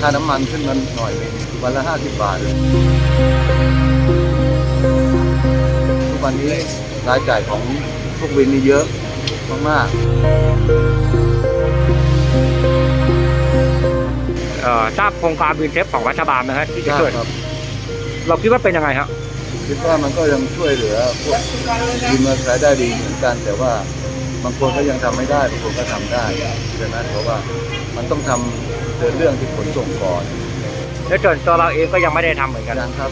ค่าน้ำมันขึ้นมาหน่อยหนึงวันละห้าสิบบาท ทุกวันนี้รายจ่ายของพวกวินนี่เยอะมากเอ่อทราบโครงการวินเทปของรัฐบาลไหมฮะที่ๆจะใช่ช่วยครับ เราคิดว่าเป็นยังไงครับคิดว่ามันก็ยังช่วยเหลือพวกวินมอเตอร์ไซค์ได้ดีเหมือนกัน แต่ว่าบางคนก็ยังทำไม่ได้บางคนก็ทำได้ใช่ไหมเพราะว่ามันต้องทำ เดินเรื่องที่ขนส่งก่อนและส่วนตัวเราเองก็ยังไม่ได้ทำเหมือนกันยังครับ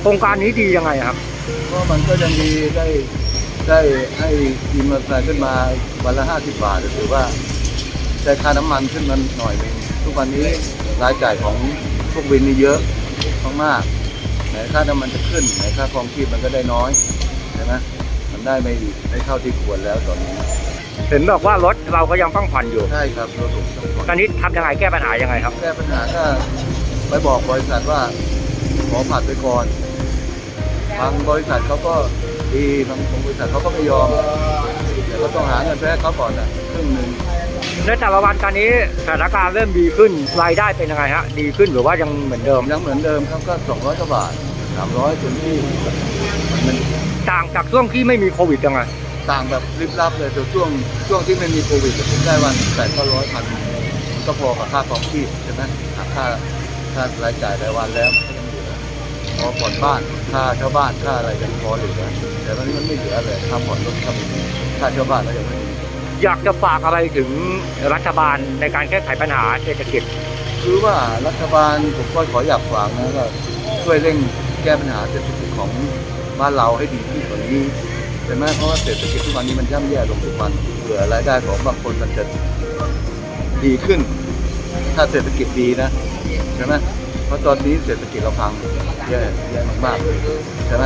โครงการนี้ดียังไงครับเพราะมันก็ยังมีได้ได้ให้วินมอเตอร์ไซค์ขึ้นมาวันละห้าสิบบาทถือว่าได้ค่าน้ำมันขึ้นมาหน่อยหนึงทุกวันนี้รายจ่ายของพวกวินนี่เยอะมากๆไหนค่าน้ำมันจะขึ้นไหนค่าครองชีพมันก็ได้น้อยใช่ไหมมันได้ไม่ไม่เท่าที่ควรแล้วตอนนี้ เห็นบอกว่ารถเราก็ยังต้องผ่อนอยู่ใช่ครับเราถูกต้องก่อนตอนนี้ทำยังไงแก้ปัญหายังไงครับ แก้ปัญหาก็ไปบอกบริษัทว่าขอผัดไปก่อนบางบริษัทเขาก็ดีบางบริษัทเขาก็ไม่ยอมแต่ก็ต้องหาเงินไปให้เขาก่อนอะครึ่งหนึ่งในแต่ละวันตอนนี้สถานการณ์เริ่มดีขึ้นรายได้เป็นยังไงฮะดีขึ้นหรือว่ายังเหมือนเดิม ยังเหมือนเดิมครับก็สองร้อยกว่าบาทสามร้อยจนที่มันต่างจากช่วงที่ไม่มีโควิดยังไง ต่างแบบริบลับเลยแต่ช่วงช่วงที่ไม่มีโควิดผมได้วันแปดก็ร้อยพันก็พอกับค่าครองชีพใช่ไหมหักค่าค่ารายจ่ายรายวันแล้วมันก็ยังเหลือพอผ่อนบ้านค่าเช่าบ้านค่าอะไรยังพอเหลือแต่ตอนนี้มันไม่เหลือเลยค่าผ่อนรถค่ามีค่าเช่าบ้านก็ยังไม่มีอยากจะฝากอะไรถึงรัฐบาลในการแก้ไขปัญหาเศรษฐกิจ คือว่ารัฐบาลผมก็ขออยากฝากนะก็ช่วยเร่งแก้ปัญหาเศรษฐกิจของบ้านเราให้ดีขึ้นกว่านี้ ใช่ไหมเพราะว่าเศรษฐกิจทุกวันนี้มันย่ำแย่ลงทุกวันเผื่อรายได้ของบางคนมันจะดีขึ้น ถ้าเศรษฐกิจดีนะใช่ไหมเพราะตอนนี้เศรษฐกิจเราพังแย่แย่มากๆใช่ไหม